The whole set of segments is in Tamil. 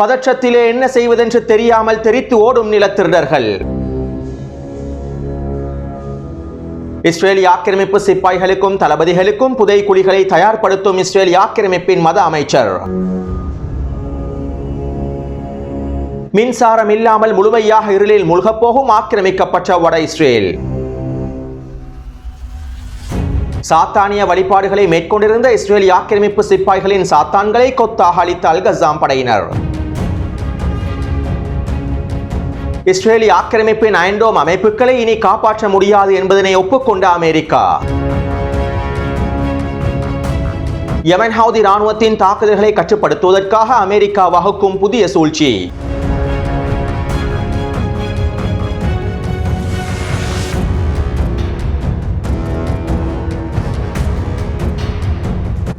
பதற்றத்திலே என்ன செய்வதென்று தெரியாமல் தெரித்து ஓடும் நிலத்திருடர்கள். இஸ்ரேலிய ஆக்கிரமிப்பு சிப்பாய்களுக்கும் தளபதிகளுக்கும் புதை குழிகளை தயார்படுத்தும் இஸ்ரேலிய ஆக்கிரமிப்பின் மத அமைச்சர். மின்சாரம் இல்லாமல் முழுமையாக இருளில் முழுகப்போகும் ஆக்கிரமிக்கப்பட்ட வட இஸ்ரேல். சாத்தானிய வழிபாடுகளை மேற்கொண்டிருந்த இஸ்ரேலிய ஆக்கிரமிப்பு சிப்பாய்களின் சாத்தான்களை கொத்தாக அளித்த அல்கசாம் படையினர். இஸ்ரேலி ஆக்கிரமிப்பின் ஐண்டோம் அமைப்புகளை இனி காப்பாற்ற முடியாது என்பதனை ஒப்புக்கொண்ட அமெரிக்கா. யமன் ஹவுதி ராணுவத்தின் தாக்குதல்களை கட்டுப்படுத்துவதற்காக அமெரிக்கா வகுக்கும் புதிய சூழ்ச்சி.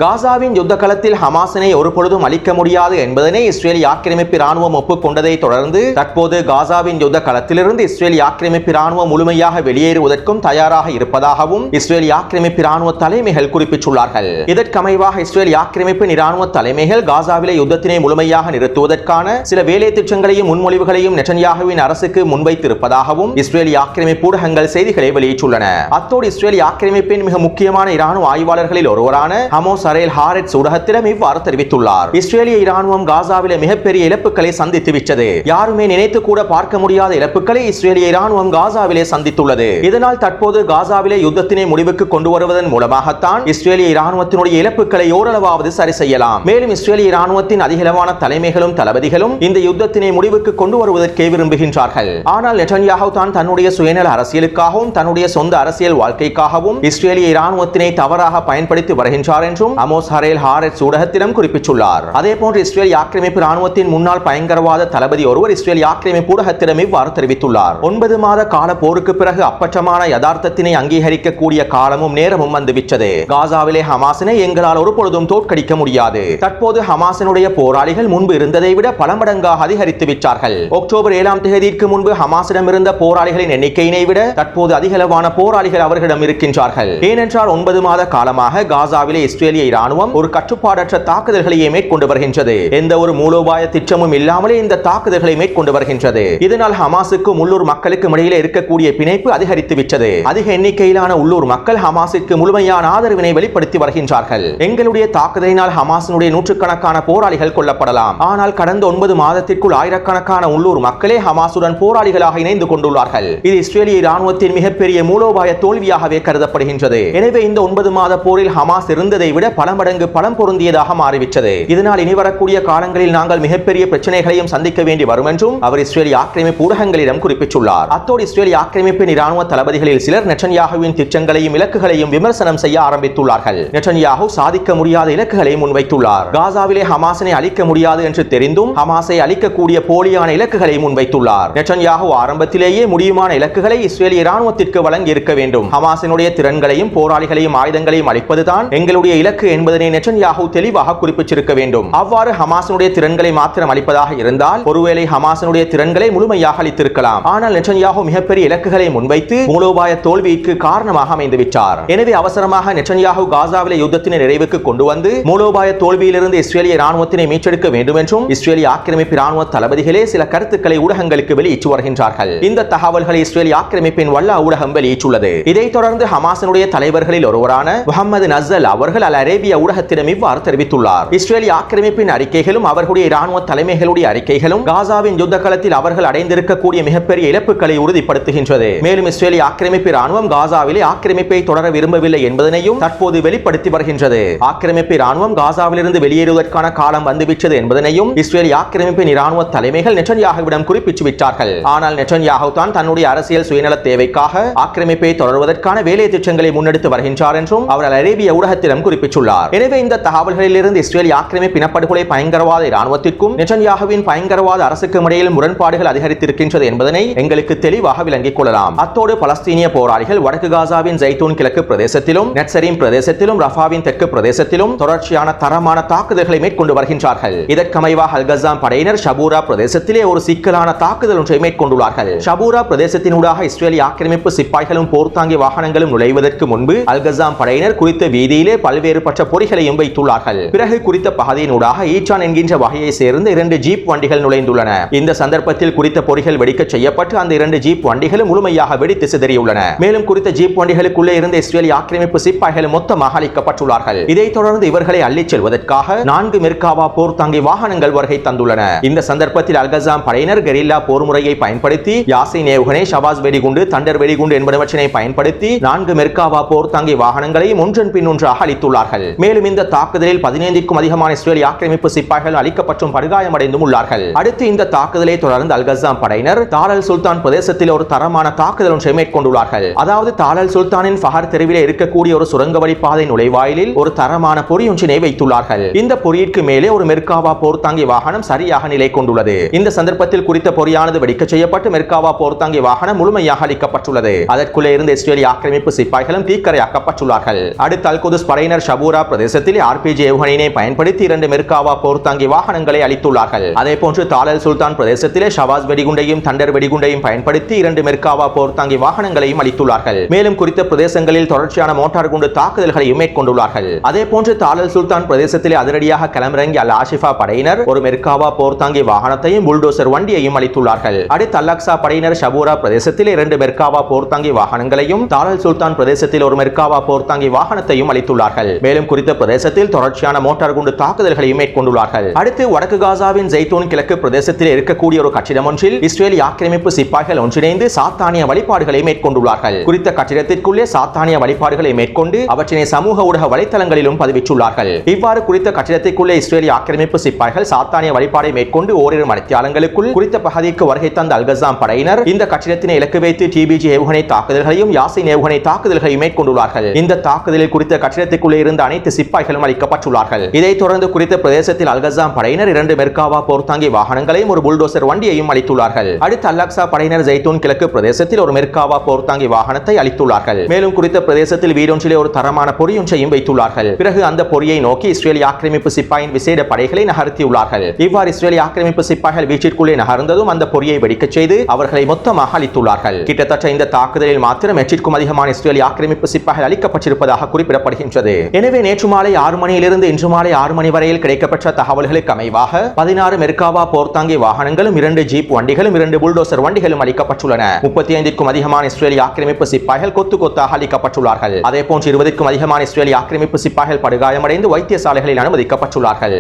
காசாவின் யுத்த களத்தில் ஹமாஸினை ஒருபொழுதும் அழிக்க முடியாது என்பதனை இஸ்ரேலிய ஆக்கிரமிப்பு ராணுவம் ஒப்புக்கொண்டதை தொடர்ந்து தற்போது காசாவின் யுத்த களத்திலிருந்து இஸ்ரேலிய ஆக்கிரமிப்பு ராணுவம் முழுமையாக வெளியேறுவதற்கும் தயாராக இருப்பதாகவும் இஸ்ரேலிய ஆக்கிரமிப்பு ராணுவ தலைமைகள் குறிப்பிட்டுள்ளார்கள். இதற்கமைவாக இஸ்ரேலிய ஆக்கிரமிப்பு இராணுவ தலைமைகள் காசாவிலே யுத்தத்தினை முழுமையாக நிறுத்துவதற்கான சில வேலை திட்டங்களையும் முன்மொழிவுகளையும் நெட்டன்யாகுவின் அரசுக்கு முன்வைத்திருப்பதாகவும் இஸ்ரேலிய ஆக்கிரமிப்பு ஊடகங்கள் செய்திகளை வெளியிட்டுள்ளன. அத்தோடு இஸ்ரேலிய ஆக்கிரமிப்பின் மிக முக்கியமான இராணுவ ஆய்வாளர்களில் ஒருவரான ஹமோஸ் சரேல் ஹாரெட்ஸ் ஊடகத்திடம் இவ்வாறு தெரிவித்துள்ளார். இஸ்ரேலிய இராணுவம் காசாவிலே மிகப்பெரிய இழப்புகளை சந்தித்து விட்டது யாருமே நினைத்து கூட பார்க்க முடியாத இழப்புகளை இஸ்ரேலிய இராணுவம் காசாவிலே சந்தித்துள்ளது. இதனால் தற்போது காசாவிலே யுத்தத்தினை முடிவுக்கு கொண்டு வருவதன் மூலமாகத்தான் இஸ்ரேலிய இராணுவத்தினுடைய இழப்புகளை ஓரளவாவது சரி செய்யலாம். மேலும் இஸ்ரேலிய இராணுவத்தின் அதிகளவான தலைமைகளும் தளபதிகளும் இந்த யுத்தத்தினை முடிவுக்கு கொண்டு வருவதற்கே விரும்புகின்றார்கள். ஆனால் நெட்டன்யாஹு தான் தன்னுடைய சுயநல அரசியலுக்காகவும் தன்னுடைய சொந்த அரசியல் வாழ்க்கைக்காகவும் இஸ்ரேலிய இராணுவத்தினை தவறாக பயன்படுத்தி வருகின்றார் என்றும் அமோஸ் ஹரேல் ஹாரெட்ஸ் ஊடகத்திடம் குறிப்பிட்டுள்ளார். அதே போன்று இஸ்ரேல் ஆக்கிரமிப்பு ராணுவத்தின் முன்னாள் பயங்கரவாத தளபதி ஒருவர் இஸ்ரேல் ஆக்கிரமிப்பு ஊடகத்திடம் இவ்வாறு தெரிவித்துள்ளார். ஒன்பது மாத கால போருக்கு பிறகு அப்பட்டமான யதார்த்தத்தினை அங்கீகரிக்கக்கூடிய காலமும் நேரமும் வந்துவிட்டது. காசாவிலே ஹமாசினை எங்களால் ஒருபொழுதும் தோற்கடிக்க முடியாது. தற்போது ஹமாசினுடைய போராளிகள் முன்பு இருந்ததை விட பல மடங்காக அதிகரித்து விட்டார்கள். அக்டோபர் ஏழாம் தேதிக்கு முன்பு ஹமாசிடம் இருந்த போராளிகளின் எண்ணிக்கையினை விட தற்போது அதிகளவான போராளிகள் அவர்களிடம் இருக்கின்றார்கள். ஏனென்றால் ஒன்பது மாத காலமாக காசாவிலே இஸ்ரேலிய இராணுவம் ஒரு கட்டுப்பாடற்ற தாக்குதல்களையே மேற்கொண்டு வருகின்றது. எந்த ஒரு மூலோபாய திட்டமும் இல்லாமலே இந்த தாக்குதல்களை மேற்கொண்டு வருகின்றது. இதனால் ஹமாஸுக்கும் உள்ளூர் மக்களுக்கும் இடையிலே இருக்கக்கூடிய பிணைப்பு அதிகரித்து விட்டது. அதிக எண்ணிக்கையிலான உள்ளூர் மக்கள் ஹமாஸிற்கு முழுமையான ஆதரவினை வெளிப்படுத்தி வருகின்றார்கள். எங்களுடைய தாக்குதலினால் ஹமாஸினுடைய நூற்றுக்கணக்கான போராளிகள் கொல்லப்படலாம். ஆனால் கடந்த ஒன்பது மாதத்திற்குள் ஆயிரக்கணக்கான உள்ளூர் மக்களே ஹமாஸுடன் போராளிகளாக இணைந்து கொண்டுள்ளார்கள். இது இஸ்ரேலிய ராணுவத்தின் மிகப்பெரிய மூலோபாய தோல்வியாகவே கருதப்படுகின்றது. எனவே இந்த ஒன்பது மாத போரில் ஹமாஸ் இருந்ததை விட பல மடங்கு பலம் பொருந்தியதாக மாறிவிட்டது. இதனால் இனி வரக்கூடிய காலங்களில் நாங்கள் மிகப்பெரிய பிரச்சனைகளையும் சந்திக்க வேண்டி வரும் என்றும் அவர் இஸ்ரேலிய ஆக்கிரமிப்பு ஊடகங்களிடம் குறிப்பிட்டுள்ளார். அத்தோடு இஸ்ரேலிய ஆக்கிரமிப்பின் இராணுவ தளபதிகளில் சிலர் நெட்டன்யாகுவின் திட்டங்களையும் இலக்குகளையும் விமர்சனம் செய்ய ஆரம்பித்துள்ளார்கள். நெட்டன்யாகு சாதிக்க முடியாத இலக்குகளை முன்வைத்துள்ளார். காசாவிலே ஹமாஸினை அழிக்க முடியாது என்று தெரிந்தும் ஹமாஸை அழிக்கக்கூடிய போலியான இலக்குகளை முன்வைத்துள்ளார். நெட்டன்யாகு ஆரம்பத்திலேயே முடியுமான இலக்குகளை இஸ்ரேலிய இராணுவத்திற்கு வழங்கி இருக்க வேண்டும். ஹமாஸினுடைய திறன்களையும் போராளிகளையும் ஆயுதங்களையும் அளிப்பதுதான் எங்களுடைய இலக்கு என்பதனை நெச்சன்யாகு தெளிவாக குறிப்பிட்டிருக்க வேண்டும். அவ்வாறு ஹமாசனுடைய திறன்களை மாத்திரம் அளிப்பதாக இருந்தால் ஒருவேளை ஹமாசனுடைய திறன்களை முழுமையாக அளித்திருக்கலாம். ஆனால் நெச்சன்யாகு மிகப்பெரிய இலக்குகளை முன்வைத்து மூலோபாய தோல்விக்கு காரணமாக அமைந்துவிட்டார் எனவே அவசரமாக நெச்சன்யாகு காசாவில யுத்தத்தினை நிறைவுக்கு கொண்டு வந்து மூலோபாய தோல்வியிலிருந்து இஸ்ரேலிய ராணுவத்தினை மீட்டெடுக்க வேண்டும் என்றும் இஸ்ரேலிய ஆக்கிரமிப்பு ராணுவ தளபதிகளே சில கருத்துக்களை ஊடகங்களுக்கு வெளியிட்டு வருகின்றார்கள். இந்த தகவல்களை இஸ்ரேலிய ஆக்கிரமிப்பின் வல்லா ஊடகம் வெளியிட்டுள்ளது. இதைத் தொடர்ந்து ஹமாசனுடைய தலைவர்களில் ஒருவரான முகமது நசல் அவர்கள் அல் அரேபிய ஊடகத்திடம் இவ்வாறு தெரிவித்துள்ளார். இஸ்ரேலிய ஆக்கிரமிப்பின் அறிக்கைகளும் அவர்களுடைய இராணுவ தலைமைகளுடைய அறிக்கைகளும் காசாவின் யுத்த களத்தில் அவர்கள் அடைந்திருக்கக்கூடிய மிகப்பெரிய இழப்புகளை உறுதிப்படுத்துகின்றது. மேலும் இஸ்ரேலிய ஆக்கிரமிப்பு இராணுவம் காசாவிலே ஆக்கிரமிப்பை தொடர விரும்பவில்லை என்பதனையும் தற்போது வெளிப்படுத்தி வருகின்றது. ஆக்கிரமிப்பு இராணுவம் காசாவிலிருந்து வெளியேறுவதற்கான காலம் வந்துவிட்டது என்பதனையும் இஸ்ரேலிய ஆக்கிரமிப்பின் இராணுவ தலைமைகள் நெட்டன்யாகுவிடம் குறிப்பிட்டு விட்டார்கள். ஆனால் நெட்டன்யாகு தான் தன்னுடைய அரசியல் சுயநல தேவைக்காக ஆக்கிரமிப்பை தொடர்வதற்கான வேலை திட்டங்களை முன்னெடுத்து வருகின்றார் என்றும் அவர் அரேபிய ஊடகத்திடம் குறிப்பிட்டுள்ளார் எனவே இந்த தகவல்களிலிருந்து இஸ்ரேல் ஆக்கிரமிப்பு இனப்படுகொலை பயங்கரவாத இராணுவத்திற்கும் நெட்டன்யாகுவின் பயங்கரவாத அரசுக்கும் இடையில் முரண்பாடுகள் அதிகரித்திருக்கின்றது என்பதனை எங்களுக்கு தெளிவாக விளங்கிக் கொள்ளலாம். அத்தோடு பலஸ்தீனிய போராளிகள் வடக்கு காசாவின் ஜெய்தூன் கிழக்கு பிரதேசத்திலும் நெட்சரின் பிரதேசத்திலும் ரஃபாவின் தெற்கு பிரதேசத்திலும் தொடர்ச்சியான தரமான தாக்குதல்களை மேற்கொண்டு வருகின்றார்கள். இதற்கமைவாக அல்கசாம் படையினர் ஷபூரா பிரதேசத்திலே ஒரு சிக்கலான தாக்குதல் ஒன்றை மேற்கொண்டுள்ளார்கள். ஷபூரா பிரதேசத்தினூடாக இஸ்ரேலிய ஆக்கிரமிப்பு சிப்பாய்களும் போர்த்தாங்கி வாகனங்களும் நுழைவதற்கு முன்பு அல்கசாம் படையினர் குறித்த வீதியிலே பல்வேறுபட்ட மற்ற பொறிகளையும் வைத்துள்ளார்கள். பிறகு குறித்த பகுதியினூடாக ஈச்சான் என்கின்ற வகையை சேர்ந்த இரண்டு ஜீப் வண்டிகள் நுழைந்துள்ளன. இந்த சந்தர்ப்பத்தில் குறித்த பொறிகள் வெடிக்க செய்யப்பட்டு அந்த இரண்டு ஜீப் வண்டிகளும் முழுமையாக வெடித்து சிதறியுள்ளன. மேலும் குறித்த ஜீப் வண்டிகளுக்குள்ளே இருந்த இஸ்ரேல் ஆக்கிரமிப்பு சிப்பாய்கள் மொத்தமாக அளிக்கப்பட்டுள்ளார்கள் இதைத் தொடர்ந்து இவர்களை அள்ளிச் செல்வதற்காக நான்கு மெர்காவா போர் தாங்கி வாகனங்கள் வருகை தந்துள்ளன. இந்த சந்தர்ப்பத்தில் அல்கசாம் படையினர் கெரில்லா போர் முறையை பயன்படுத்தி யாசின் ஏவுகணை ஷபாஸ் வெடிகுண்டு தண்டர் வெடிகுண்டு என்பனவற்றினை பயன்படுத்தி நான்கு மெர்காவா போர் தாங்கி வாகனங்களையும் ஒன்றன் பின் ஒன்றாக அளித்துள்ளார்கள் உள்ளார்கள். மேலும் இந்த தாக்குதலில் பதினைந்திற்கும் அதிகமான இஸ்ரேல் ஆக்கிரமிப்பு சிப்பாய்கள் அளிக்கப்பட்டும் படுகாயமடைந்தும் உள்ளார்கள். அடுத்து இந்த தாக்குதலை தொடர்ந்து அல்கசாம் படையினர் தாரல் சுல்தான் பிரதேசத்தில் ஒரு தரமான தாக்குதல் ஒன்றை மேற்கொண்டுள்ளார்கள். அதாவது தாரல் சுல்தானின் ஃபஹர் தெருவிலே இருக்கக்கூடிய ஒரு சுரங்க வழிப்பாதை நுழைவாயிலில் ஒரு தரமான பொறி ஒன்றினை வைத்துள்ளார்கள். இந்த பொறியிற்கு மேலே ஒரு மெர்காவா போர் தாங்கி வாகனம் சரியாக நிலை கொண்டுள்ளது. இந்த சந்தர்ப்பத்தில் குறித்த பொறியானது வெடிக்க செய்யப்பட்டு மெர்காவா போர் தாங்கி வாகனம் முழுமையாக அளிக்கப்பட்டுள்ளது அதற்குள்ளே இருந்த இஸ்ரேலிய ஆக்கிரமிப்பு சிப்பாய்களும் தீக்கரையாக்கப்பட்டுள்ளார்கள். அடுத்து அல்குதுஸ் படையினர் ஷபு ஷபூரா பிரதேசத்தில் ஆர்பிஜி ஏவுகணையினை பயன்படுத்தி இரண்டு மெர்காவா போர் தாங்கி வாகனங்களை அளித்துள்ளார்கள். அதே போன்று தாலல் சுல்தான் பிரதேசத்திலே ஷவாஸ் வெடிகுண்டையும் தண்டர் வெடிகுண்டையும் பயன்படுத்தி இரண்டு மெர்காவா போர் தாங்கி வாகனங்களையும் அளித்துள்ளார்கள். மேலும் குறித்த பிரதேசங்களில் தொடர்ச்சியான மோட்டார் குண்டு தாக்குதல்களையும் மேற்கொண்டுள்ளார்கள். அதே போன்று தாலல் சுல்தான் பிரதேசத்திலே அதிரடியாக களமிறங்கிய அல் ஆஷிஃபா படையினர் ஒரு மெர்காவா போர் தாங்கி வாகனத்தையும் புல்டோசர் வண்டியையும் அளித்துள்ளார்கள். அடுத்து அல்லக்சா படையினர் ஷபூரா பிரதேசத்தில் இரண்டு மெர்காவா போர் தாங்கி வாகனங்களையும் தாலல் சுல்தான் பிரதேசத்தில் ஒரு மெர்காவா போர் தாங்கி வாகனத்தையும் அளித்துள்ளார்கள். மேலும் குறித்த பிரதேசத்தில் தொடர்ச்சியான மோட்டார் குண்டு தாக்குதல்களையும் மேற்கொண்டுள்ளார்கள். அடுத்து வடக்கு காசாவின் ஜெய்தூன் கிழக்கு பிரதேசத்தில் இருக்கக்கூடிய ஒரு கட்டிடம் ஒன்றில் இஸ்ரேலி ஆக்கிரமிப்பு சிப்பாய்கள் ஒன்றிணைந்து சாத்தானிய வழிபாடுகளை மேற்கொண்டுள்ளார்கள். குறித்த கட்டிடத்திற்குள்ளே சாத்தானிய வழிபாடுகளை மேற்கொண்டு அவற்றினை சமூக ஊடக வலைத்தளங்களிலும் பதிவிட்டுள்ளார்கள். இவ்வாறு குறித்த கட்டிடத்திற்குள்ளே இஸ்ரேலி ஆக்கிரமிப்பு சிப்பாய்கள் சாத்தானிய வழிபாடை மேற்கொண்டு ஓரிரு மணித்தியாலங்களுக்குள் குறித்த பகுதிக்கு வருகை தந்த அல்கசாம் படையினர் இந்த கட்டிடத்தினை இலக்கு வைத்து டிபிஜி ஏவுகணை தாக்குதல்களையும் யாசின் ஏவுகணை தாக்குதல்களையும் மேற்கொண்டுள்ளார்கள். இந்த தாக்குதலில் குறித்த கட்டிடத்திற்குள்ளே இருந்த அனைத்து சிப்பாய்களும் அளிக்கப்பட்டுள்ளார்கள் இதைத் தொடர்ந்து குறித்த பிரதேசத்தில் அல்கசாம் படையினர் இரண்டு மெர்காவா போர்த்தாங்கி வாகனங்களையும் ஒரு புல்டோசர் வண்டியையும் அளித்துள்ளார்கள் அடுத்து அல்லாக்சா படையினர் ஜெய்தூன் கிழக்கு பிரதேசத்தில் ஒரு மெர்காவா போர்த்தாங்கி வாகனத்தை அளித்துள்ளார்கள் மேலும் குறித்த பிரதேசத்தில் வீடொன்றிலே ஒரு தரமான பொறியொன்றையும் வைத்துள்ளார்கள். பிறகு அந்த பொறியை நோக்கி இஸ்ரேலிய ஆக்கிரமிப்பு சிப்பாயின் விசேட படைகளை நகர்த்தியுள்ளார்கள். இவ்வாறு இஸ்ரேலிய ஆக்கிரமிப்பு சிப்பாய்கள் வீட்டிற்குள்ளே நகர்ந்ததும் அந்த பொறியை வெடிக்கச் செய்து அவர்களை மொத்தமாக அளித்துள்ளார்கள் கிட்டத்தட்ட இந்த தாக்குதலில் மாத்திரம் எச்சிற்கும் அதிகமான இஸ்ரேலிய ஆக்கிரமிப்பு சிப்பாய்கள் அளிக்கப்பட்டிருப்பதாக குறிப்பிடப்படுகின்றது. எனவே நேற்று மாலை ஆறு மணியிலிருந்து இன்று மாலை ஆறு மணி வரையில் கிடைக்கப்பெற்ற தகவல்களுக்கு அமைவாக பதினாறு மெர்காவா போர்த்தாங்கி வாகனங்களும் இரண்டு ஜீப் வண்டிகளும் இரண்டு புல்டோசர் வண்டிகளும் அளிக்கப்பட்டுள்ளன. முப்பத்தி ஐந்திற்கும் அதிகமான இஸ்ரேலிய ஆக்கிரமிப்பு சிப்பாய்கள் கொத்து கொத்தாக அளிக்கப்பட்டுள்ளார்கள். அதே போன்று இருபதுக்கும் அதிகமான இஸ்ரேலிய ஆக்கிரமிப்பு சிப்பாய்கள் படுகாயமடைந்து வைத்தியசாலைகளில் அனுமதிக்கப்பட்டுள்ளார்கள்.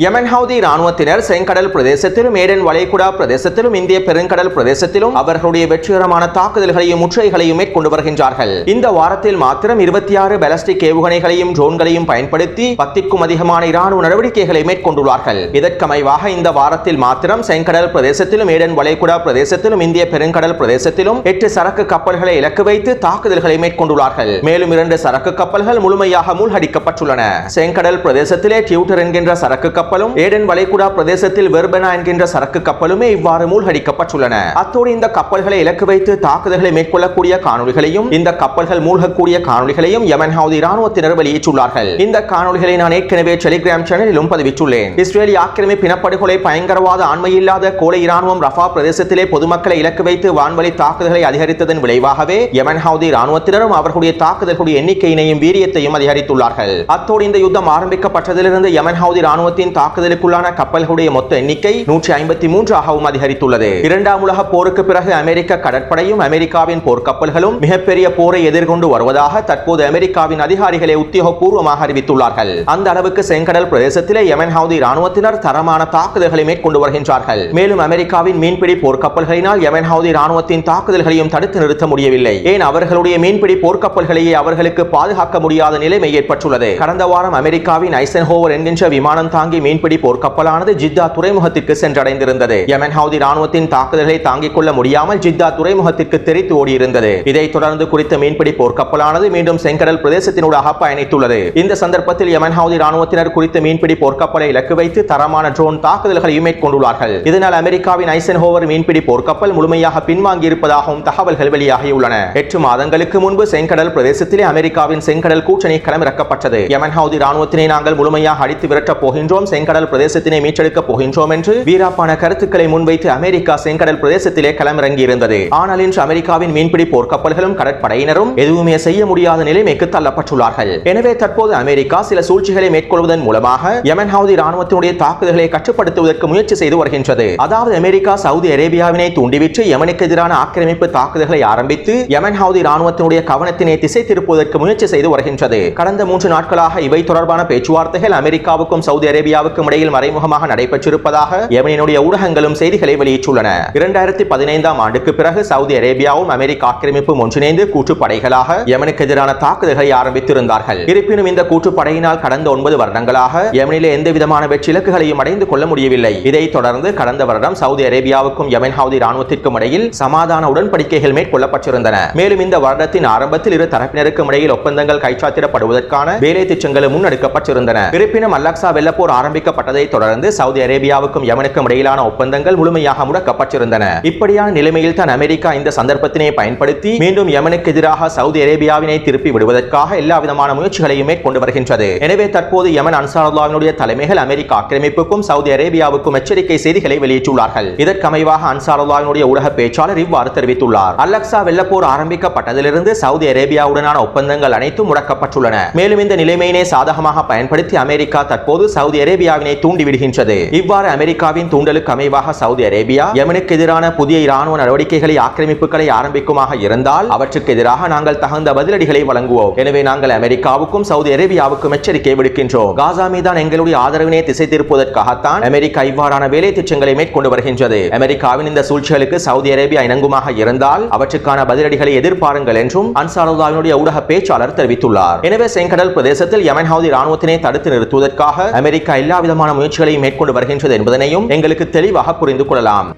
யமன் ஹவுதி ராணுவத்தினர் செங்கடல் பிரதேசத்திலும் ஏடன் வளைகுடா பிரதேசத்திலும் இந்திய பெருங்கடல் பிரதேசத்திலும் அவர்களுடைய வெற்றிகரமான தாக்குதல்களையும் முற்றுகைகளையும் மேற்கொண்டு வருகின்றார்கள் இந்த வாரத்தில் மாத்திரம் இருபத்தி ஆறு பெலஸ்டிக் ஏவுகணைகளையும் ட்ரோன்களையும் பயன்படுத்தி பத்திற்கும் அதிகமான இராணுவ நடவடிக்கைகளை மேற்கொண்டுள்ளார்கள் இதற்கமைவாக இந்த வாரத்தில் மாத்திரம் செங்கடல் பிரதேசத்திலும் ஏடன் வளைகுடா பிரதேசத்திலும் இந்திய பெருங்கடல் பிரதேசத்திலும் எட்டு சரக்கு கப்பல்களை இலக்கு வைத்து தாக்குதல்களை மேற்கொண்டுள்ளார்கள் மேலும் இரண்டு சரக்கு கப்பல்கள் முழுமையாக மூழ்கடிக்கப்பட்டுள்ளன செங்கடல் பிரதேசத்திலே டியூட்டர் என்கின்ற சரக்கு கப்பல் கப்பலும் ஏடன் வளைகுடா பிரதேசத்தில் வெர்பனா என்கின்ற சரக்கு கப்பலுமே இவ்வாறு மூழ்கடிக்கப்பட்டுள்ளன. அத்தோடு இந்த கப்பல்களை இலக்கு வைத்து தாக்குதல்களை மேற்கொள்ளக்கூடிய காணொலிகளையும் இந்த கப்பல்கள் மூழ்கக்கூடிய காணொலிகளையும் யமன் ஹவுதி இராணுவத்தினர் வெளியிட்டுள்ளார்கள். இந்த காணொலிகளை நான் ஏற்கனவே டெலிகிராம் சேனலிலும் பதிவிட்டுள்ளேன். இஸ்ரேலிய ஆக்கிரமிப்பு இனப்படுகொலை பயங்கரவாத ஆண்மையில்லாத கோலை இராணுவம் ரஃபா பிரதேசத்திலே பொதுமக்களை இலக்கு வைத்து வான்வழி தாக்குதல்களை அதிகரித்ததன் விளைவாகவே யமன் ஹவுதி இராணுவத்தினரும் அவர்களுடைய தாக்குதல்களுடைய எண்ணிக்கையினையும் வீரியத்தையும் அதிகரித்துள்ளார்கள். அத்தோடு இந்த யுத்தம் ஆரம்பிக்கப்பட்டதிலிருந்து யமன் ஹவுதி இராணுவத்தின் தாக்குதலுக்குள்ளான கப்பல்களுடைய மொத்த எண்ணிக்கை நூற்றி ஐம்பத்தி மூன்று ஆகவும் அதிகரித்துள்ளது. இரண்டாம் உலக போருக்கு பிறகு அமெரிக்க கடற்படையும் அமெரிக்காவின் போர்க்கப்பல்களும் மிகப்பெரிய போரை எதிர்கொண்டு வருவதாக தற்போது அமெரிக்காவின் அதிகாரிகளை உத்தியோகபூர்வமாக அறிவித்துள்ளார்கள். அந்த அளவுக்கு செங்கடல் பிரதேசத்திலே யமன் ஹவுதி ராணுவத்தினர் தரமான தாக்குதல்களை மேற்கொண்டு வருகின்றார்கள். மேலும் அமெரிக்காவின் மீன்பிடி போர்க்கப்பல்களினால் யமன் ஹவுதி ராணுவத்தின் தாக்குதல்களையும் தடுத்து நிறுத்த முடியவில்லை. ஏன் அவர்களுடைய மீன்பிடி போர்க்கப்பல்களையே அவர்களுக்கு பாதுகாக்க முடியாத நிலைமை ஏற்பட்டுள்ளது. கடந்த வாரம் அமெரிக்காவின் ஐசன் ஹோவர் என்கின்ற விமானம் தாங்கி மீன்பிடி போர்க்கப்பலானது ஜித்தா துறைமுகத்திற்கு சென்றடைந்திருந்தது. யமன் ஹவுதி ராணுவத்தின் தாக்குதல்களை தாங்கிக் கொள்ள முடியாமல் ஜித்தா துறைமுகத்திற்கு தெரித்து ஓடியிருந்தது. இதைத் தொடர்ந்து குறித்த மீன்பிடி போர்க்கப்பலானது மீண்டும் செங்கடல் பிரதேசத்தினூடாக பயணித்துள்ளது. இந்த சந்தர்ப்பத்தில் யமன் ஹவுதி ராணுவத்தினர் குறித்த மீன்பிடி போர்க்கப்பலை இலக்கு வைத்து தரமான ட்ரோன் தாக்குதல்களையும் மேற்கொண்டுள்ளார்கள். இதனால் அமெரிக்காவின் ஐசன் ஹோவர் மீன்பிடி போர்க்கப்பல் முழுமையாக பின்வாங்கி இருப்பதாகவும் தகவல்கள் வெளியாகியுள்ளன. எட்டு மாதங்களுக்கு முன்பு செங்கடல் பிரதேசத்திலே அமெரிக்காவின் செங்கடல் கூட்டணி களமிறக்கப்பட்டது. யமன் ஹவுதி ராணுவத்தினை நாங்கள் முழுமையாக அடித்து விரட்டப் போகின்றோம். செங்கடல் பிரதேசத்தினை மீட்டெடுக்கப் போகின்றோம் என்று வீராப்பான கருத்துக்களை முன்வைத்து அமெரிக்கா செங்கடல் பிரதேசத்திலே களமிறங்கியிருந்தது. ஆனால் இன்று அமெரிக்காவின் மீன்பிடி போர்க்கப்பல்களும் கடற்படையினரும் எதுவுமே செய்ய முடியாத நிலைமைக்கு தள்ளப்பட்டுள்ளார்கள். எனவே தற்போது அமெரிக்கா சில சூழ்ச்சிகளை மேற்கொள்வதன் மூலமாக யமன் ஹவுதி ராணுவத்தினுடைய தாக்குதல்களை கட்டுப்படுத்துவதற்கு முயற்சி செய்து வருகின்றது. அதாவது அமெரிக்கா சவுதி அரேபியாவினை தூண்டிவிட்டு யமனுக்கு எதிரான ஆக்கிரமிப்பு தாக்குதல்களை ஆரம்பித்து யமன் ஹவுதி ராணுவத்தினுடைய கவனத்தினை திசை திருப்புவதற்கு முயற்சி செய்து வருகின்றது. கடந்த மூன்று நாட்களாக இவை தொடர்பான பேச்சுவார்த்தைகள் அமெரிக்காவுக்கும் சவுதி அரேபியா இந்தியாவுக்கும் இடையில் மறைமுகமாக நடைபெற்றிருப்பதாக யமனினுடைய ஊடகங்களும் செய்திகளை வெளியிட்டுள்ளன. இரண்டாயிரத்தி பதினைந்தாம் ஆண்டுக்கு பிறகு சவுதி அரேபியாவும் அமெரிக்க ஆக்கிரமிப்பும் ஒன்றிணைந்து கூட்டுப்படைகளாக யமனுக்கு எதிரான தாக்குதல்களை ஆரம்பித்திருந்தார்கள். இருப்பினும் இந்த கூட்டுப்படையினால் கடந்த ஒன்பது வருடங்களாக யமனிலே எந்த விதமான வெற்றி இலக்குகளையும் அடைந்து கொள்ள முடியவில்லை. இதைத் தொடர்ந்து கடந்த வருடம் சவுதி அரேபியாவுக்கும் யமன் ஹவுதி ராணுவத்திற்கும் இடையில் சமாதான உடன்படிக்கைகள் மேற்கொள்ளப்பட்டிருந்தன. மேலும் இந்த வருடத்தின் ஆரம்பத்தில் இரு தரப்பினருக்கும் இடையில் ஒப்பந்தங்கள் கைச்சாத்திடப்படுவதற்கான வேலை திட்டங்களும் முன்னெடுக்கப்பட்டிருந்தன. இருப்பினும் அல்லக்சா வெள்ளப்போர் ஆரம்ப ஆரம்பிக்கப்பட்டதைத் தொடர்ந்து சவுதி அரேபியாவுக்கும் யமனுக்கும் இடையிலான ஒப்பந்தங்கள் முழுமையாக முடக்கப்பட்டிருந்தன. இப்படியான நிலைமையில் தான் அமெரிக்கா இந்த சந்தர்ப்பத்தினை பயன்படுத்தி மீண்டும் யமனுக்கு எதிராக சவுதி அரேபியாவினை திருப்பி விடுவதற்காக எல்லா விதமான முயற்சிகளையும் மேற்கொண்டு வருகின்றது. எனவே தற்போது யமன் அன்சாருல்லாவினுடைய தலைமைகள் அமெரிக்க ஆக்கிரமிப்புக்கும் சவுதி அரேபியாவுக்கும் எச்சரிக்கை செய்திகளை வெளியிட்டுள்ளார்கள். இதற்கமைவாக அன்சாருல்லாவினுடைய ஊடக பேச்சாளர் இவ்வாறு தெரிவித்துள்ளார். அலக்சா வெள்ளப்போர் ஆரம்பிக்கப்பட்டதிலிருந்து சவுதி அரேபியாவுடனான ஒப்பந்தங்கள் அனைத்தும் முடக்கப்பட்டுள்ளன. மேலும் இந்த நிலைமையினை சாதகமாக பயன்படுத்தி அமெரிக்கா தற்போது சவுதி அரேபியாவினை தூண்டிவிடுகின்றது இவ்வாறு அமெரிக்காவின் தூண்டலுக்கு அமைவாக சவுதி அரேபியா யமனுக்கு எதிரான புதிய இராணுவ நடவடிக்கைகளை ஆக்கிரமிப்புகளை ஆரம்பிக்குமாக இருந்தால் அவற்றுக்கு எதிராக நாங்கள் தகுந்த பதிலடிகளை வழங்குவோம். எனவே நாங்கள் அமெரிக்காவுக்கும் சவுதி அரேபியாவுக்கும் எச்சரிக்கை விடுக்கின்றோம். காசா மீதான எங்களுடைய ஆதரவினை திசை திருப்புவதற்காகத்தான் அமெரிக்கா இவ்வாறான வேலை திட்டங்களை மேற்கொண்டு வருகின்றது. அமெரிக்காவின் இந்த சூழ்ச்சிகளுக்கு சவுதி அரேபியா இணங்குமாக இருந்தால் அவற்றுக்கான பதிலடிகளை எதிர்பாருங்கள் என்றும் அன்சாருல்லாவினுடைய ஊடக பேச்சாளர் தெரிவித்துள்ளார். எனவே செங்கடல் பிரதேசத்தில் யமன் ஹவுதி ராணுவத்தினை தடுத்து நிறுத்துவதற்காக அமெரிக்கா எல்லா விதமான முயற்சிகளையும் மேற்கொண்டு வருகின்றது என்பதனையும் எங்களுக்கு தெளிவாக புரிந்து கொள்ளலாம்.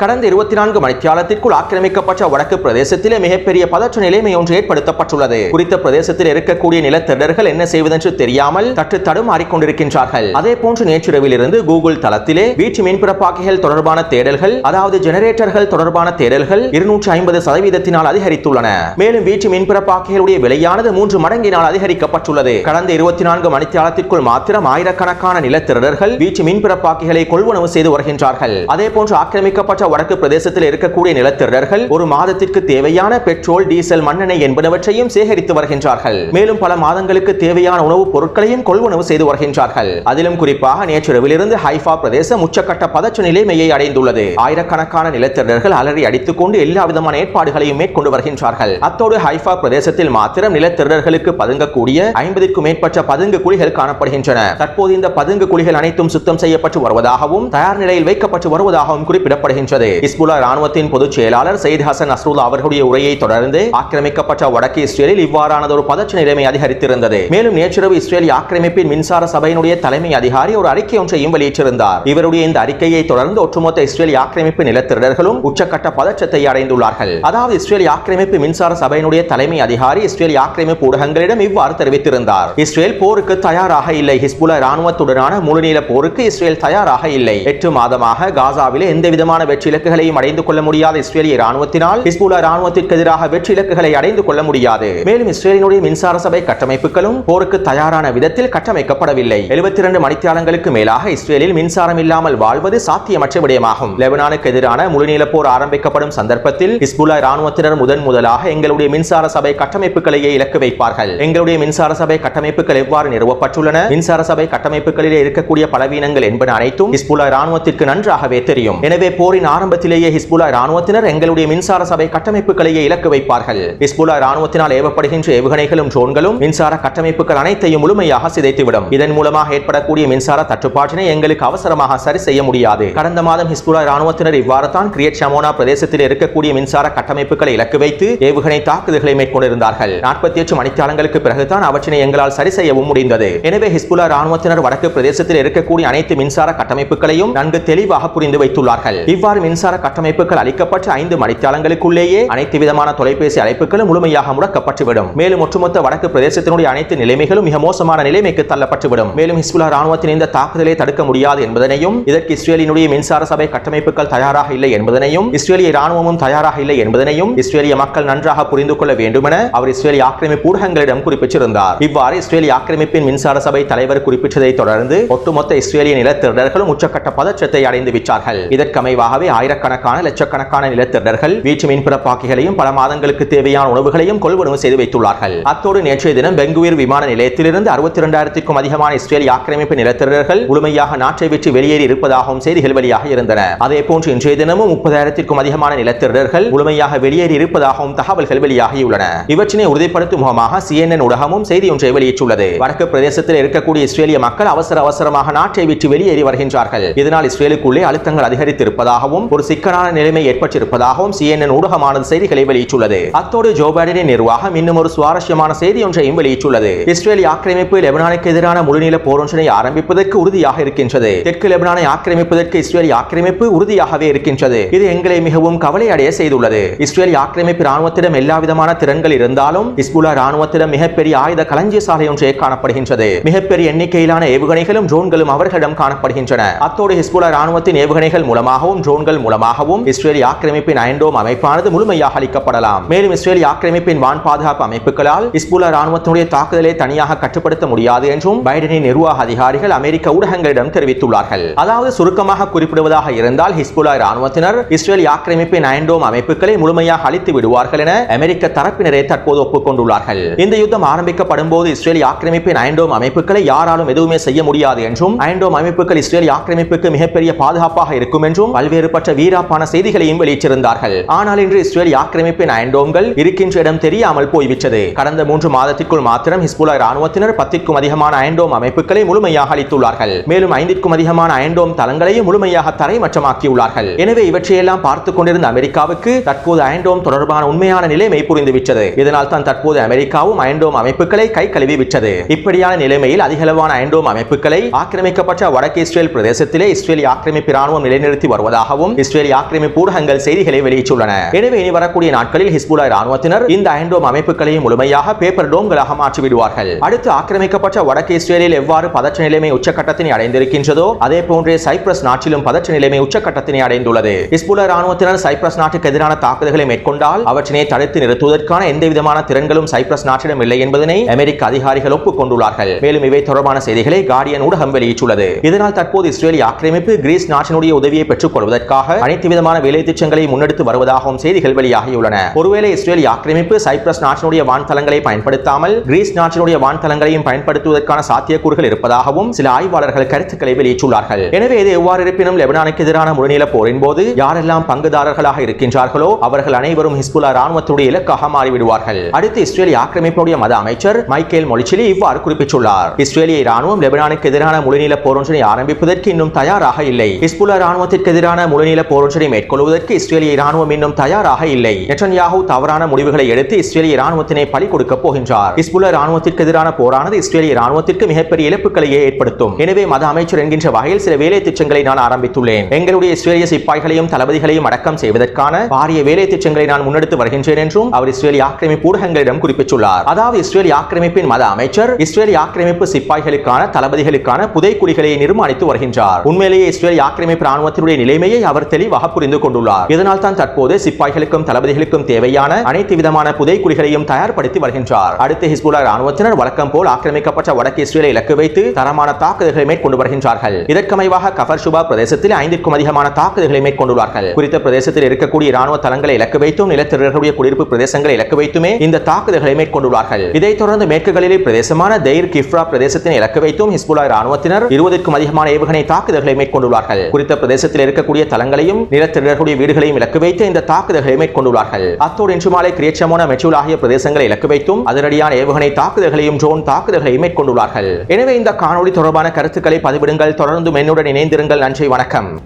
கடந்த இருபத்தி நான்கு மணித்தியாலத்திற்குள் ஆக்கிரமிக்கப்பட்ட வடக்கு பிரதேசத்திலே மிகப்பெரிய பதற்ற நிலைமை ஒன்று ஏற்படுத்தப்பட்டுள்ளது. குறித்த பிரதேசத்தில் இருக்கக்கூடிய நிலத்திடர்கள் என்ன செய்வதென்று தெரியாமல் தட்டு தடுமாறிக் கொண்டிருக்கின்றார்கள் அதே போன்று நேற்றிரவில் இருந்து கூகுள் தளத்திலே வீட்டு மின்பிறப்பாக்கிகள் தொடர்பான தேடல்கள் அதாவது ஜெனரேட்டர்கள் தொடர்பான தேடல்கள் இருநூற்றி ஐம்பது சதவீதத்தினால் அதிகரித்துள்ளன. மேலும் வீட்டு மின்பிறப்பாக்கிகளுடைய விலையானது மூன்று மடங்கினால் அதிகரிக்கப்பட்டுள்ளது. கடந்த இருபத்தி நான்கு மணித்தியாலத்திற்குள் மாத்திரம் ஆயிரக்கணக்கான நிலத்திரர்கள் வீட்டு மின்பிறப்பாக்கிகளை கொள்வனவு செய்து வருகின்றார்கள். அதே போன்று ஆக்கிரமிக்கப்பட்ட வடக்கு பிரதேசத்தில் இருக்கக்கூடிய நிலத்திரர்கள் ஒரு மாதத்திற்கு தேவையான பெட்ரோல் டீசல் மண்ணெண்ணெய் என்பனவற்றையும் சேகரித்து வருகின்றார்கள். மேலும் பல மாதங்களுக்கு தேவையான உணவுப் பொருட்களையும் கொள்வனவு செய்து வருகின்றார்கள். அதிலும் குறிப்பாக நேற்றிரவிலிருந்து ஹைஃபா பிரதேசம் உச்சக்கட்ட பதற்ற நிலைமையை அடைந்துள்ளது. ஆயிரக்கணக்கான நிலத்திரர்கள் அலறி அடித்துக் கொண்டு எல்லா விதமான ஏற்பாடுகளையும் மேற்கொண்டு வருகின்றார்கள். அத்தோடு ஹைஃபா பிரதேசத்தில் மாத்திரம் நிலத்திரர்களுக்கு பதுங்கக்கூடிய ஐம்பதிற்கும் மேற்பட்ட பதுங்கு குழிகள் காணப்படுகின்றன. தற்போது இந்த பதுங்கு குழிகள் அனைத்தும் சுத்தம் செய்யப்பட்டு வருவதாகவும் தயார் நிலையில் வைக்கப்பட்டு வருவதாகவும் குறிப்பிடப்படுகின்றன. குறிப்பிடப்படுகின்றது இஸ்புல்லா ராணுவத்தின் பொதுச் செயலாளர் சயித் ஹசன் நஸ்ருல்லா அவர்களுடைய உரையை தொடர்ந்து ஆக்கிரமிக்கப்பட்ட வடக்கு இஸ்ரேலில் இவ்வாறானது ஒரு பதற்ற நிலைமை அதிகரித்திருந்தது. மேலும் நேற்றிரவு இஸ்ரேல் ஆக்கிரமிப்பின் மின்சார சபையினுடைய தலைமை அதிகாரி ஒரு அறிக்கை ஒன்றையும் வெளியிட்டிருந்தார். இவருடைய இந்த அறிக்கையை தொடர்ந்து ஒட்டுமொத்த இஸ்ரேல் ஆக்கிரமிப்பு நிலத்திரடர்களும் உச்சக்கட்ட பதற்றத்தை அடைந்துள்ளார்கள். அதாவது இஸ்ரேல் ஆக்கிரமிப்பு மின்சார சபையினுடைய தலைமை அதிகாரி இஸ்ரேல் ஆக்கிரமிப்பு ஊடகங்களிடம் இவ்வாறு தெரிவித்திருந்தார். இஸ்ரேல் போருக்கு தயாராக இல்லை. ஹிஸ்புல்லா ராணுவத்துடனான முழுநீள போருக்கு இஸ்ரேல் தயாராக இல்லை. எட்டு மாதமாக காசாவில் எந்தவிதமான வெற்றி வெற்றி இலக்குகளையும் அடைந்து கொள்ள முடியாத இஸ்ரேலிய ராணுவத்தினால் ஹிஸ்புல்லா ராணுவத்திற்கு எதிராக வெற்றி இலக்குகளை அடைந்து கொள்ள முடியாது. மேலும் இஸ்ரேலினுடைய மின்சார சபை கட்டமைப்புகளும் போருக்கு தயாரான விதத்தில் கட்டமைக்கப்படவில்லை. எழுபத்தி இரண்டு மணித்தியாலங்களுக்கு மேலாக இஸ்ரேலில் மின்சாரம் இல்லாமல் வாழ்வது சாத்தியமற்ற விடயமாகும். லெபனானுக்கு எதிரான முழுநீள போர் ஆரம்பிக்கப்படும் சந்தர்ப்பத்தில் ஹிஸ்புல்லா ராணுவத்தினர் முதன் முதலாக எங்களுடைய மின்சார சபை கட்டமைப்புகளையே இலக்கு வைப்பார்கள். எங்களுடைய மின்சார சபை கட்டமைப்புகள் எவ்வாறு நிறுவப்பட்டுள்ளன? மின்சார சபை கட்டமைப்புகளிலே இருக்கக்கூடிய பலவீனங்கள் என்பன அனைத்தும் ஹிஸ்புல்லா ராணுவத்திற்கு நன்றாகவே தெரியும். எனவே போரின் ஆரம்பத்திலேயே ஹிஸ்புல்லா ராணுவத்தினர் எங்களுடைய மின்சார சபை கட்டமைப்புகளையே இலக்கு வைப்பார்கள். ஹிஸ்புல்லா ராணுவத்தினால் ஏவப்படுகின்ற ஏவுகணைகளும் ட்ரோன்களும் மின்சார கட்டமைப்புகள் அனைத்தையும் முழுமையாக சிதைத்துவிடும். இதன் மூலமாக ஏற்படக்கூடிய மின்சார தட்டுப்பாட்டினை எங்களுக்கு அவசரமாக சரி செய்ய முடியாது. கடந்த மாதம் ஹிஸ்புல்லா ராணுவத்தினர் இவ்வாறு தான் கிரியேட் ஷமோனா பிரதேசத்தில் இருக்கக்கூடிய மின்சார கட்டமைப்புகளை இலக்கு வைத்து ஏவுகணை தாக்குதல்களை மேற்கொண்டிருந்தார்கள். நாற்பத்தி எட்டு மணித்தாளங்களுக்கு பிறகுதான் அவற்றினை எங்களால் சரி செய்யவும் முடிந்தது. எனவே ஹிஸ்புல்லா ராணுவத்தினர் வடக்கு பிரதேசத்தில் இருக்கக்கூடிய அனைத்து மின்சார கட்டமைப்புகளையும் நன்கு தெளிவாக புரிந்து வைத்துள்ளார்கள். இவ்வாறு மின்சார கட்டமைப்புகள் அளிக்கப்பட்டு ஐந்து மணித்தியாலங்களுக்குள்ளேயே அனைத்து விதமான தொலைபேசி அழைப்புகளும் முழுமையாக முடக்கப்பட்டுவிடும். மேலும் ஒட்டுமொத்த வடக்கு பிரதேசத்தினுடைய அனைத்து நிலைமைகளும் மிக மோசமான நிலைமைக்கு தள்ளப்பட்டுவிடும். மேலும் ஹிஸ்புல்லா ராணுவத்தின் இந்த தாக்குதலை தடுக்க முடியாது என்பதனையும் இதற்கு இஸ்ரேலினுடைய மின்சார சபை கட்டமைப்புகள் தயாராக இல்லை என்பதனையும் இஸ்ரேலிய ராணுவமும் தயாராக இல்லை என்பதனையும் இஸ்ரேலிய மக்கள் நன்றாக புரிந்து கொள்ள வேண்டும் என அவர் இஸ்ரேலிய ஆக்கிரமிப்பு ஊடகங்களிடம் குறிப்பிட்டிருந்தார். இவ்வாறு இஸ்ரேலிய ஆக்கிரமிப்பின் மின்சார சபை தலைவர் குறிப்பிட்டதை தொடர்ந்து ஒட்டுமொத்த இஸ்ரேலிய நிலத்திரடர்களும் உச்சக்கட்ட பதற்றத்தை அடைந்து விட்டார்கள் இதற்கமைவாகவே ஆயிரக்கணக்கான லட்சக்கணக்கான நிலத்திரடர்கள் வீச்சு மின் பிறப்பாக்கிகளையும் பல மாதங்களுக்கு தேவையான உணவுகளையும் கொள்வனவு செய்து வைத்துள்ளார்கள். அத்தோடு நேற்றைய தினம் பெங்குவீர் விமான நிலையத்திலிருந்து அறுபத்தி இரண்டாயிரத்திற்கும் அதிகமான இஸ்ரேல் ஆக்கிரமிப்பு நிலத்திரடர்கள் முழுமையாக நாட்டை விட்டு வெளியேறி இருப்பதாகவும் செய்திகள் வெளியாக இருந்தன. அதே போன்று இன்றைய தினமும் முப்பதாயிரத்திற்கும் அதிகமான நிலத்திரடர்கள் முழுமையாக வெளியேறி இருப்பதாகவும் தகவல்கள் வெளியாகியுள்ளன. இவற்றினை உறுதிப்படுத்தும் முகமாக சிஎன்என் ஊடகமும் செய்தி ஒன்றை வெளியிட்டுள்ளது. வடக்கு பிரதேசத்தில் இருக்கக்கூடிய இஸ்ரேலிய மக்கள் அவசர அவசரமாக நாட்டை விட்டு வெளியேறி வருகின்றார்கள். இதனால் இஸ்ரேலுக்குள்ளே அழுத்தங்கள் அதிகரித்திருப்பதாகவும் ஒரு சிக்கலான நிலைமை ஏற்பட்டிருப்பதாகவும் சிஎன்என் ஊடகமானது செய்திகளை வெளியிட்டுள்ளது. அத்தோடு ஜோ பைடனின் நிர்வாகம் இன்னும் ஒரு சுவாரஸ்யமான செய்தி ஒன்றையும் வெளியிட்டுள்ளது. இஸ்ரேல் ஆக்கிரமிப்பு லெபனானுக்கு எதிரான முழுநீள போரொன்றினை ஆரம்பிப்பதற்கு உறுதியாக இருக்கின்றது. தெற்கு லெபனானை ஆக்கிரமிப்பதற்கு இஸ்ரேல் ஆக்கிரமிப்பு உறுதியாகவே இருக்கின்றது. இது எங்களை மிகவும் கவலை அடைய செய்துள்ளது. இஸ்ரேல் ஆக்கிரமிப்பு ராணுவத்திடம் எல்லா விதமான திறன்கள் இருந்தாலும் இஸ்புலா ராணுவத்திடம் மிகப்பெரிய ஆயுத களஞ்சிய சாலை ஒன்றே காணப்படுகின்றது. மிகப்பெரிய எண்ணிக்கையிலான ஏவுகணைகளும் ட்ரோன்களும் அவர்களிடம் காணப்படுகின்றன. அத்தோடு ஹிஸ்புலா ராணுவத்தின் ஏவுகணைகள் மூலமாகவும் ட்ரோன் ட்ரோன்கள் மூலமாகவும் இஸ்ரேலிய ஆக்கிரமிப்பின் ஐண்டோம் அமைப்பானது முழுமையாக அளிக்கப்படலாம் மேலும் இஸ்ரேலிய ஆக்கிரமிப்பின் வான் பாதுகாப்பு அமைப்புகளால் ஹிஸ்புல்லா ராணுவத்தினுடைய தாக்குதலை தனியாக கட்டுப்படுத்த முடியாது என்றும் பைடனின் நிர்வாக அதிகாரிகள் அமெரிக்க ஊடகங்களிடம் தெரிவித்துள்ளார்கள். அதாவது சுருக்கமாக குறிப்பிடுவதாக இருந்தால் ஹிஸ்புல்லா ராணுவத்தினர் இஸ்ரேலிய ஆக்கிரமிப்பின் ஐண்டோம் அமைப்புகளை முழுமையாக அழித்து விடுவார்கள் என அமெரிக்க தரப்பினரே தற்போது ஒப்புக்கொண்டுள்ளார்கள். இந்த யுத்தம் ஆரம்பிக்கப்படும் போது இஸ்ரேல் ஆக்கிரமிப்பின் ஐண்டோம் அமைப்புகளை யாராலும் எதுவுமே செய்ய முடியாது என்றும் ஐண்டோம் அமைப்புகள் இஸ்ரேல் ஆக்கிரமிப்புக்கு மிகப்பெரிய பாதுகாப்பாக இருக்கும் என்றும் பல்வேறு பல்வேறுபட்ட வீராப்பான செய்திகளையும் வெளியிட்டிருந்தார்கள். ஆனால் இன்று இஸ்ரேல் ஆக்கிரமிப்பின் அயன்டோம்கள் இருக்கின்ற இடம் தெரியாமல் போய்விட்டது. கடந்த மூன்று மாதத்திற்குள் மாத்திரம் ஹிஸ்புல்லா ராணுவத்தினர் பத்திற்கும் அதிகமான அயன்டோம் அமைப்புகளை முழுமையாக அளித்துள்ளார்கள். மேலும் ஐந்திற்கும் அதிகமான அயன்டோம் தளங்களையும் முழுமையாக தரைமட்டமாக்கியுள்ளார்கள். எனவே இவற்றையெல்லாம் பார்த்துக் கொண்டிருந்த அமெரிக்காவுக்கு தற்போது அயன்டோம் தொடர்பான உண்மையான நிலைமை புரிந்துவிட்டது. இதனால் தான் தற்போது அமெரிக்காவும் அயன்டோம் அமைப்புகளை கை கழுவி விட்டது இப்படியான நிலைமையில் அதிகளவான அயன்டோம் அமைப்புகளை ஆக்கிரமிக்கப்பட்ட வடக்கு இஸ்ரேல் பிரதேசத்திலே இஸ்ரேல் ஆக்கிரமிப்பு ராணுவம் நிலைநிறுத்தி வருவதாகவும் இஸ்ரேலிய ஆக்கிரமிப்பு ஊடகங்கள் செய்திகளை வெளியிட்டுள்ளன. எனவே இனி வரக்கூடிய நாட்களில் ஹிஸ்புல்லா ராணுவத்தினர் இந்த அயன்டோம் அமைப்புகளையும் முழுமையாக பேப்பர் டோம்களாக மாற்றிவிடுவார்கள். அடுத்து ஆக்கிரமிக்கப்பட்ட வடக்கு இஸ்ரேலில் எவ்வாறு பதற்ற நிலைமை உச்சக்கட்டத்தினை அடைந்திருக்கின்றதோ அதே போன்றே சைப்ரஸ் நாட்டிலும் பதற்ற நிலைமை உச்சக்கட்டத்தினை அடைந்துள்ளது. ஹிஸ்புல்லா ராணுவத்தினர் சைப்ரஸ் நாட்டுக்கு எதிரான தாக்குதல்களை மேற்கொண்டால் அவற்றினை தடுத்து நிறுத்துவதற்கான எந்தவிதமான திறன்களும் சைப்ரஸ் நாட்டிடம் இல்லை என்பதனை அமெரிக்க அதிகாரிகள் ஒப்புக்கொண்டுள்ளார்கள். மேலும் இவை தொடர்பான செய்திகளை கார்டியன் ஊடகம் வெளியிட்டுள்ளது. இதனால் தற்போது இஸ்ரேலிய ஆக்கிரமிப்பு கிரீஸ் நாட்டினுடைய உதவியை பெற்றுக் கொள்வதற்காக அனைத்து விதமான வேலை திட்டங்களை முன்னெடுத்து வருவதாகவும் செய்திகள் வெளியாகியுள்ளன. ஒருவேளை இஸ்ரேல் ஆக்கிரமிப்பு சைப்ரஸ் நாட்டினுடைய வான்தளங்களை பயன்படுத்தாமல் கிரீஸ் நாட்டினுடைய வான்தளங்களையும் பயன்படுத்துவதற்கான சாத்தியக்கூறுகள் இருப்பதாகவும் சில ஆய்வாளர்கள் கருத்துக்களை வெளியிட்டுள்ளார்கள். எனவே இது எவ்வாறு இருப்பினும் லெபனானுக்கு எதிரான முழுநில போரின் போது யாரெல்லாம் பங்குதாரர்களாக இருக்கின்றார்களோ அவர்கள் அனைவரும் ஹிஸ்புல்லா ராணுவத்துடைய இலக்காக மாறிவிடுவார்கள். அடுத்து இஸ்ரேல் ஆக்கிரமிப்புடைய மத அமைச்சர் மைக்கேல் மொலிச்சிலி இவ்வாறு குறிப்பிட்டுள்ளார். இஸ்ரேலிய ராணுவம் லெபனானுக்கு எதிரான முழுநில போர் ஒன்றினை ஆரம்பிப்பதற்கு இன்னும் தயாராக இல்லை. ஹிஸ்புல்லா ராணுவத்திற்கு எதிரான முழுநீள போரொன்றினை மேற்கொள்வதற்கு இஸ்ரேலிய இராணுவம் இன்னும் தயாராக இல்லை. நெட்டன்யாகு தவறான முடிவுகளை எடுத்து இஸ்ரேலிய இராணுவத்தினை பலி கொடுக்க போகின்றார். ஹிஸ்புல்லா இராணுவத்திற்கு எதிரான போரானது இஸ்ரேலிய இராணுவத்திற்கு மிகப்பெரிய இழப்புகளையே ஏற்படுத்தும். எனவே மத அமைச்சர் என்கின்ற வகையில் சில வேலை திட்டங்களை நான் ஆரம்பித்துள்ளேன். எங்களுடைய இஸ்ரேலிய சிப்பாய்களையும் தளபதிகளையும் அடக்கம் செய்வதற்கான பாரிய வேலை திட்டங்களை நான் முன்னெடுத்து வருகின்றேன் என்றும் அவர் இஸ்ரேலிய ஆக்கிரமிப்பு ஊடகங்களிடம் குறிப்பிட்டுள்ளார். அதாவது இஸ்ரேலிய ஆக்கிரமிப்பின் மத அமைச்சர் இஸ்ரேலிய ஆக்கிரமிப்பு சிப்பாய்களுக்கான தளபதிகளுக்கான புதைக்குழிகளை நிர்மாணித்து வருகின்றார். உண்மையிலேயே இஸ்ரேலிய ஆக்கிரமிப்பு ராணுவத்தினுடைய நிலைமையை அவர் தெளிவாக புரிந்து கொண்டுள்ளார். இதனால் தான் தற்போது சிப்பாய்களுக்கும் தளபதிகளுக்கும் தேவையான அனைத்து விதமான புதைக்குழிகளையும் தயார்படுத்தி வருகின்றார். அடுத்து ஹிஸ்புல்லா ராணுவத்தினர் வழக்கம் போல் ஆக்கிரமிக்கப்பட்ட வடக்கு இஸ்ரேலை இலக்கு வைத்து தரமான தாக்குதல்களை மேற்கொண்டு வருகின்றார்கள். இதற்கமைவாக கஃபர் சுபா பிரதேசத்தில் ஐந்திற்கும் அதிகமான தாக்குதல்களை மேற்கொண்டுள்ளார்கள். குறித்த பிரதேசத்தில் இருக்கக்கூடிய ராணுவ தளங்களை இலக்கு வைத்தும் நிலத்திரர்களுடைய குடியிருப்பு பிரதேசங்களை இலக்கு வைத்துமே இந்த தாக்குதல்களை மேற்கொண்டுள்ளார்கள். இதைத் தொடர்ந்து மேற்குகளிலே பிரதேசமான தெய்ர் கிஃப்ரா பிரதேசத்தினை இலக்கு வைத்தும் ஹிஸ்புல்லா ராணுவத்தினர் இருபதுக்கும் அதிகமான ஏவுகணை தாக்குதல்களை மேற்கொண்டுள்ளார்கள். குறித்த பிரதேசத்தில் இருக்கக்கூடிய மரங்களையும் நிலத்திரர்களுடைய வீடுகளையும் இலக்கு வைத்து இந்த தாக்குதல்களை மேற்கொண்டுள்ளார்கள். அத்தோடு இன்று மாலை கிரியச்சமோன மெச்சூல் ஆகிய பிரதேசங்களை இலக்கு வைத்தும் அதிரடியான ஏவுகணை தாக்குதல்களையும் ட்ரோன் தாக்குதல்களையும் மேற்கொண்டுள்ளார்கள். எனவே இந்த காணொளி தொடர்பான கருத்துக்களை பதிவிடுங்கள். தொடர்ந்து என்னுடன் இணைந்திருங்கள். நன்றி. வணக்கம்.